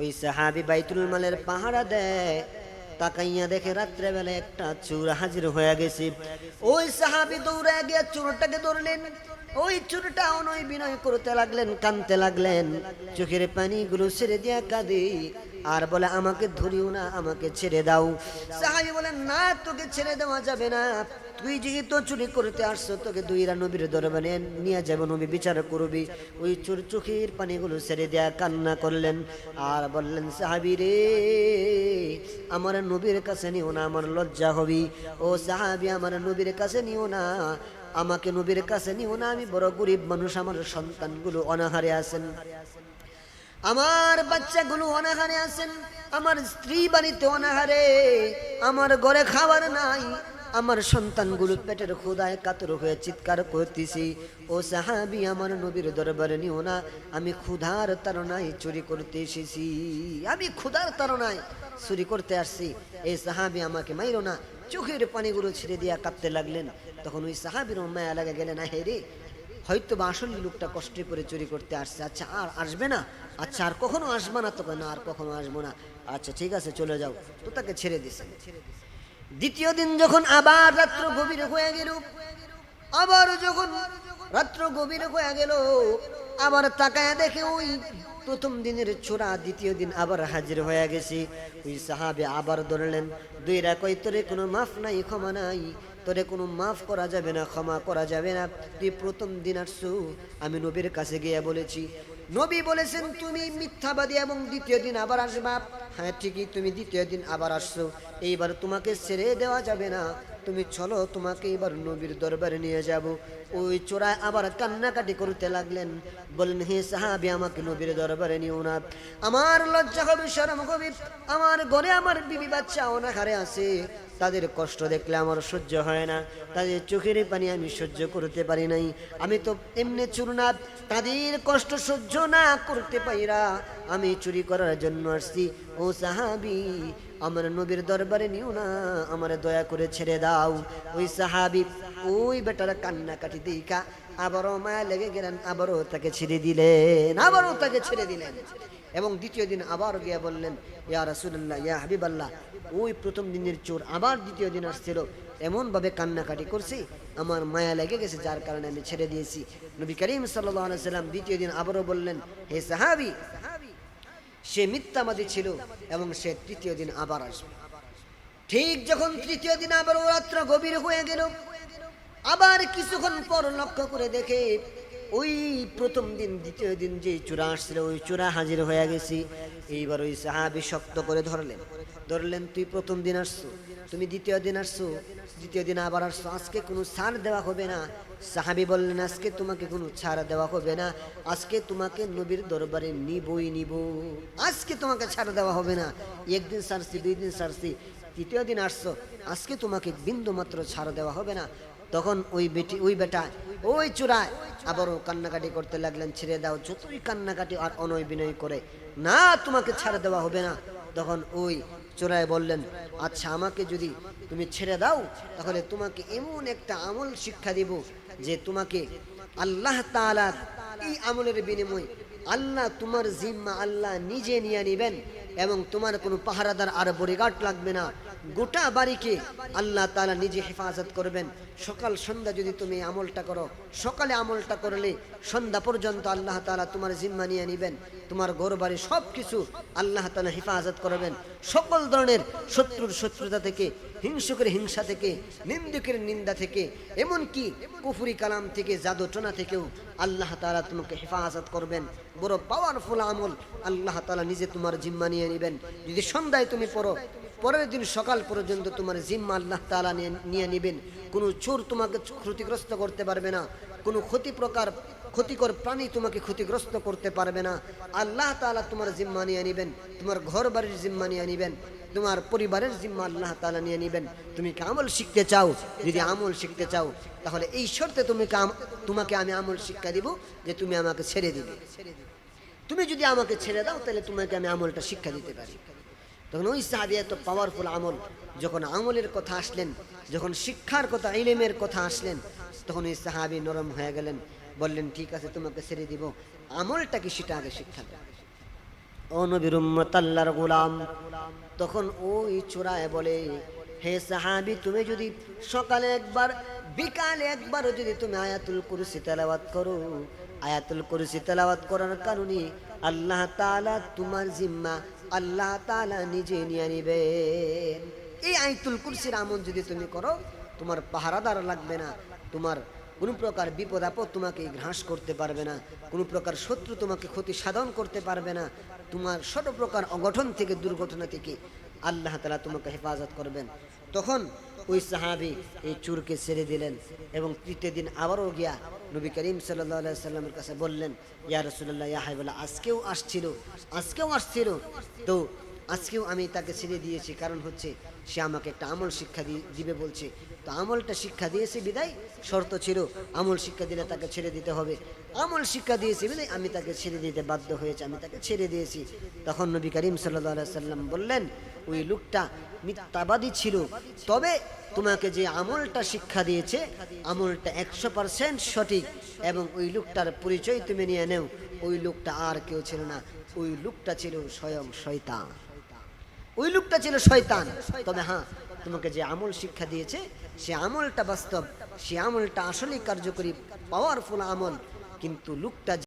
ওই সাহাবি বাইতুল মালের পাহারা দেয়। তাকাইয়া দেখে রাত্রেবেলা একটা চোর হাজির হয়ে গেছে। ওই সাহাবি দৌড়ে গিয়ে চোরটাকে ধরলেন। ওই চোরটা অনয় বিনয় করতে লাগলেন, কানতে লাগলেন। চোখের পানিগুলো ছেড়ে দিয়া কাঁদে। আর বলে, আমাকে ধরিও না, আমাকে ছেড়ে দাও। সাহাবি বলেন না, তোকে ছেড়ে দেওয়া যাবে না। তুই যেহেতু চুরি করতে আসছো, তোকে দুইরা নবীর দরবারে নিয়ে যাব, নবী বিচার করবি। ওই চোর চোখের পানিগুলো ছেড়ে দেয়া কান্না করলেন। আর বললেন, সাহাবি রে, আমার নবীর কাছে নিও না, আমার লজ্জা হবি। ও সাহাবি, আমার নবীর কাছে নিও না, আমাকে নবীর কাছে নিও না, আমি বড় গরিব মানুষ, আমার সন্তানগুলো অনাহারে আছেন। আমার বাচ্চাগুলো অনাহারে আছেন, আমার স্ত্রী বাড়িতে অনাহারে, আমার ঘরে খাবার নাই, আমার সন্তানগুলো পেটের খোদায় কাতর হয়ে চিৎকার করতেছি। ও সাহাবি আমার নবীর দরবারে নিও না, আমি ক্ষুধার তার তারনায় চুরি করতে এসেছি। আমি ক্ষুধার তার তারনায় চুরি করতে আসছি। এই সাহাবি আমাকে মাইরো না, চোখের পানিগুলো ছিঁড়ে দিয়া কাঁদতে লাগলেন। তখন ওই সাহাবির মায়া লাগে গেলেন হে রে হয়তো বা আসল লোকটা কষ্টে করে চুরি করতে আসছে। আচ্ছা আর আসবে না? আচ্ছা আর কখনো আসবে না তোকে? না, আর কখনো আসব না। আচ্ছা ঠিক আছে, চলে যাও। তো তাকে ছেড়ে দিছে। দ্বিতীয় দিন যখন আবার রাত্র গভীর হয়ে গেল, আবার যখন রাত্র গভীর হয়ে গেল, আবার তাকায় দেখে ওই প্রথম দিনের চোরা দ্বিতীয় দিন আবার হাজির হয়ে গেছে। ওই সাহাবে আবার ধরলেন, দুই তোরে কোনো মাফ নাই, ক্ষমা নাই। তোরে কোনো মাফ করা যাবে না, ক্ষমা করা যাবে না। তুই প্রথম দিন আসছো, আমি নবীর কাছে গিয়ে বলেছি, নবী বলেছেন তুমি মিথ্যাবাদী এবং দ্বিতীয় দিন আবার আসবা। হ্যাঁ ঠিকই, তুমি দ্বিতীয় দিন আবার আসছো। এইবার তোমাকে ছেড়ে দেওয়া যাবে না। তুমি চলো, তোমাকে এবার নবীর দরবারে নিয়ে যাব। ওই চোরায় আবার কান্নাকাটি করতে লাগলেন। বলেন হে সাহাবি, আমাকে নবীর দরবারে নিও না। আমার লজ্জা হবে, শরম হবে। আমার ঘরে আমার বিবি বাচ্চা অনাহারে আছে। তাদের কষ্ট দেখলে আমার সহ্য হয় না। তাদের চোখের পানি আমি সহ্য করতে পারি নাই। আমি তো এমনি চুরনা তাদের কষ্ট সহ্য না করতে পাইরা আমি চুরি করার জন্য আসছি। ও সাহাবি আমার নবীর দরবারে নিও না, আমার দয়া করে ছেড়ে দাও। ওই সাহাবি, ওই বেটার কান্নাকাটি দিকা আবারও মায়া লেগে গেলেন, আবারও তাকে ছেড়ে দিলেন, আবারও তাকে ছেড়ে দিলেন। এবং দ্বিতীয় দিন আবার গিয়া বললেন, ইয়া রাসুল্লাহ ইয়া হাবিবাল্লাহ, ওই প্রথম দিনের চোর আবার দ্বিতীয় দিন আসছিল, এমনভাবে কান্নাকাটি করছি, আমার মায়া লেগে গেছে, যার কারণে আমি ছেড়ে দিয়েছি। নবী করিম সাল্লাহ সাল্লাম দ্বিতীয় দিন আবারও বললেন, হে সাহাবি সে মিথ্যাবাদী ছিল এবং সে তৃতীয় দিন আবার আসবে। ঠিক যখন তৃতীয় দিন আবার রাত্র গভীর হয়ে গেল, আবার কিছুক্ষণ পর লক্ষ্য করে দেখে ওই প্রথম দিন, দ্বিতীয় দিন যে চূড়া আসছিল, ওই চূড়া হাজির হয়ে গেছি। এইবার ওই সাহাবি শক্ত করে ধরলেন। ধরলেন, তুই প্রথম দিন আসছো, তুমি দ্বিতীয় দিন আসছো, দ্বিতীয় দিন আবার আসছো। আজকে কোনো ছাড় দেওয়া হবে না। সাহাবি বললেন, আজকে তোমাকে কোনো ছাড় দেওয়া হবে না। আজকে তোমাকে নবীর দরবারে নিবই, নিব। আজকে তোমাকে ছাড় দেওয়া হবে না। একদিন সারছি দুই দিন সারছি তৃতীয় দিন আসছো। আজকে তোমাকে বিন্দু মাত্র ছাড় দেওয়া হবে না। তখন ওই বেটি, ওই বেটা ওই চূড়ায় আবারও কান্নাকাটি করতে লাগলেন, ছেড়ে দাও, যতই কান্নাকাটি আর অনয় বিনয় করে, না তোমাকে ছাড়ে দেওয়া হবে না। তখন ওই চোরায় বললেন আচ্ছা আমাকে যদি তুমি ছেড়ে দাও, তাহলে তোমাকে এমন একটা আমল শিক্ষা দিব যে তোমাকে আল্লাহ তাআলা এই আমলের বিনিময় আল্লাহ তোমার জিম্মা আল্লাহ নিজে নিয়ে নিবেন এবং তোমার কোনো পাহারাদার আর বডিগার্ড লাগবে না। গোটা বাড়িকে আল্লাহ তালা নিজে হেফাজত করবেন। সকাল, সন্ধ্যা যদি তুমি আমলটা করো, সকালে আমলটা করলে সন্ধ্যা পর্যন্ত আল্লাহ তালা তোমার জিম্মা নিয়ে নিবেন। তোমার ঘর বাড়ি সব কিছু আল্লাহ তাআলা হেফাজত করবেন। সকল ধরনের শত্রুর শত্রুতা থেকে, হিংসুকের হিংসা থেকে, নিন্দুকের নিন্দা থেকে, এমনকি কুফুরি কালাম থেকে, জাদুটনা থেকেও আল্লাহ তাআলা তোমাকে হেফাজত করবেন। বড় পাওয়ারফুল আমল আল্লাহ তালা নিজে তোমার জিম্মা নিয়ে নেবেন। যদি সন্ধ্যায় তুমি পড়ো পরের দিন সকাল পর্যন্ত তোমার জিম্মা আল্লাহ তালা নিয়ে নেবেন। কোনো চোর তোমাকে ক্ষতিগ্রস্ত করতে পারবে না। কোনো ক্ষতি প্রকার ক্ষতিকর প্রাণী তোমাকে ক্ষতিগ্রস্ত করতে পারবে না। আল্লাহ তাআলা তোমার জিম্মা নিয়ে নেবেন। তোমার ঘর বাড়ির জিম্মা নিয়ে নেবেন। তোমার পরিবারের জিম্মা আল্লাহ তালা নিয়ে নেবেন। তুমি কি আমল শিখতে চাও? যদি আমল শিখতে চাও, তাহলে এই শর্তে তুমি তোমাকে আমি আমল শিক্ষা দিব যে তুমি আমাকে ছেড়ে দিবে। তুমি যদি আমাকে ছেড়ে দাও, তাহলে তোমাকে আমি আমলটা শিক্ষা দিতে পারি। তখন ওই সাহাবি এত পাওয়ারফুল আমল। যখন আমলের কথা আসলেন, যখন শিক্ষার কথা, ইলেমের কথা আসলেন, তখন ওই সাহাবি নরম হয়ে গেলেন। বললেন, ঠিক আছে, তোমাকে ছেড়ে দিব। আমলটা কি সেটা আগে শিক্ষা ও নবীর তখন ওই চোরায় বলে, হে সাহাবি, তুমি যদি সকালে একবার, বিকালে একবারও যদি তুমি আয়াতুল কুরসি তেলাওয়াত করো, আয়াতুল কুরসি তেলাওয়াত করার কারণে আল্লাহ তাআলা তোমার জিম্মা আল্লাহ তালা নিজে নিয়ে নিবেন এই আয়াতুল কুরসির আমল যদি তুমি করো, তোমার পাহারাদার লাগবে না, তোমার কোনো প্রকার বিপদ আপদ তোমাকে ঘ্রাস করতে পারবে না, কোনো প্রকার শত্রু তোমাকে ক্ষতি সাধন করতে পারবে না, তোমার ছোট প্রকার অঘটন থেকে, দুর্ঘটনা থেকে আল্লাহ তালা তোমাকে হেফাজত করবেন। তখন ওই সাহাবি এই চুরকে ছেড়ে দিলেন এবং তৃতীয় দিন আবারও গিয়া নবী করিম সাল্লামের কাছে বললেন ইয়া রসুল্লাহ ইয়া আজকেও আসছিল আজকেও আসছিল। তো আজকেও আমি তাকে ছেড়ে দিয়েছি, কারণ হচ্ছে সে আমাকে একটা আমল শিক্ষা দিবে বলছে। তো আমলটা শিক্ষা দিয়েছে বিদায়, শর্ত ছিল আমল শিক্ষা দিলে তাকে ছেড়ে দিতে হবে। আমল শিক্ষা দিয়েছে বিদায়, আমি তাকে ছেড়ে দিতে বাধ্য হয়েছে, আমি তাকে ছেড়ে দিয়েছি। তখন নবী করিম সাল্লাহ সাল্লাম বললেন, ওই লোকটা মিথ্যাবাদী ছিল। তবে তোমাকে যে আমলটা শিক্ষা দিয়েছে, আমলটা একশো পার্সেন্ট সঠিক এবং ওই লোকটার পরিচয় তুমি নিয়ে নেও। ওই লোকটা আর কেউ ছিল না। ওই লোকটা ছিল স্বয়ং শয়তান। ওই লোকটা ছিল শয়তান। তবে হ্যাঁ তোমাকে যে আমল শিক্ষা দিয়েছে, সে আমলটা বাস্তব, সে আমলটা আসলেই কার্যকরী পাওয়ারফুল আমল। কিন্তু লোকটা